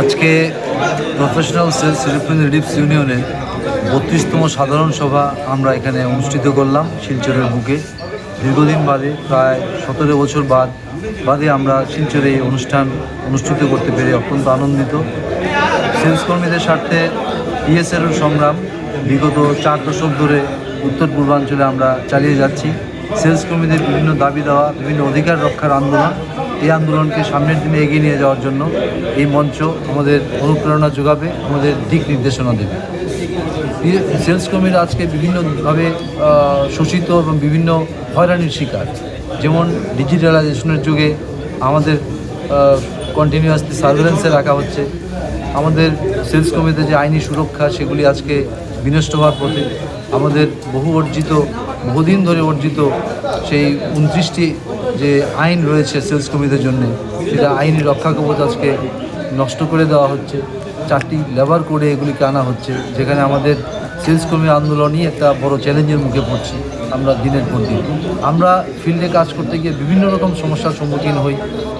আজকে professional sales representatives ইউনিয়নের বত্রিশতম সাধারণ সভা আমরা এখানে অনুষ্ঠিত করলাম শিলচরের বুকে। দীর্ঘদিন বাদে, প্রায় সতেরো বছর বাদ, বাদে আমরা শিলচরে এই অনুষ্ঠান অনুষ্ঠিত করতে পেরে অত্যন্ত আনন্দিত। সেলস কর্মীদের স্বার্থে ইএসএর সংগ্রাম বিগত চার দশক ধরে উত্তর পূর্বাঞ্চলে আমরা চালিয়ে যাচ্ছি। সেলস কর্মীদের বিভিন্ন দাবি দেওয়া বিভিন্ন অধিকার রক্ষার আন্দোলন এই আন্দোলনকে সামনের দিনে এগিয়ে নিয়ে যাওয়ার জন্য এই মঞ্চ আমাদের অনুপ্রেরণা যোগাবে, আমাদের দিক নির্দেশনা দেবে। সেলস কর্মীরা আজকে বিভিন্নভাবে শোষিত এবং বিভিন্ন হয়রানির শিকার। যেমন ডিজিটালাইজেশনের যুগে আমাদের কন্টিনিউয়াসলি সার্ভেলেন্সে রাখা হচ্ছে। আমাদের সেলস কর্মীদের যে আইনি সুরক্ষা, সেগুলি আজকে বিনষ্ট হওয়ার পথে আমাদের বহু অর্জিত, বহুদিন ধরে অর্জিত সেই উনত্রিশটি যে আইন রয়েছে সেলস কর্মীদের জন্য, সেটা আইনি রক্ষা কবচ আজকে নষ্ট করে দেওয়া হচ্ছে। চারটি লেবার করে এগুলিকে আনা হচ্ছে, যেখানে আমাদের সেলস কর্মী আন্দোলনই একটা বড় চ্যালেঞ্জের মুখে পড়ছি আমরা দিনের পর দিন। আমরা ফিল্ডে কাজ করতে গিয়ে বিভিন্ন রকম সমস্যার সম্মুখীন হই।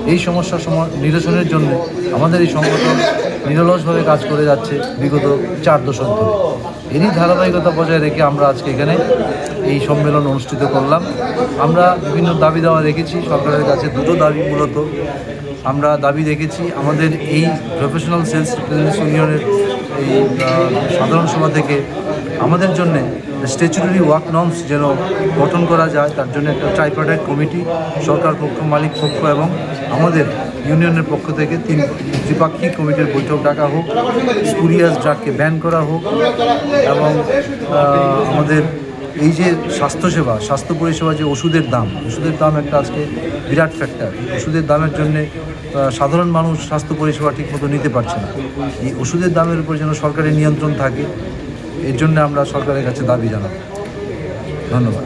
এই সমস্যার সমা- নিরসনের জন্য আমাদের এই সংগঠন নিরলসভাবে কাজ করে যাচ্ছে বিগত চার দশক ধরে। এরই ধারাবাহিকতা বজায় রেখে আমরা আজকে এখানে এই সম্মেলন অনুষ্ঠিত করলাম। আমরা বিভিন্ন দাবি দেওয়া রেখেছি সরকারের কাছে দুটো দাবি মূলত। আমরা দাবি রেখেছি আমাদের এই প্রফেশনাল সেলস রিপ্রেজেন্টেটিভ ইউনিয়নের এই সাধারণ সভা থেকে আমাদের জন্য স্ট্যাচুটারি ওয়ার্ক নর্মস যেন গঠন করা যায়, তার জন্য একটা ট্রাইপার্টাইট কমিটি সরকার পক্ষ, মালিক পক্ষ এবং আমাদের ইউনিয়নের পক্ষ থেকে তিন ত্রিপাক্ষিক কমিটির বৈঠক ডাকা হোক স্পুরিয়াস ড্রাগকে ব্যান করা হোক এবং আমাদের এই যে স্বাস্থ্যসেবা, স্বাস্থ্য পরিষেবা যে ওষুধের দাম ওষুধের দাম একটা আজকে বিরাট ফ্যাক্টর ওষুধের দামের জন্যে সাধারণ মানুষ স্বাস্থ্য পরিষেবা ঠিকমতো নিতে পারছে না। এই ওষুধের দামের উপর যেন সরকারের নিয়ন্ত্রণ থাকে, এর জন্য আমরা সরকারের কাছে দাবি জানাব। ধন্যবাদ।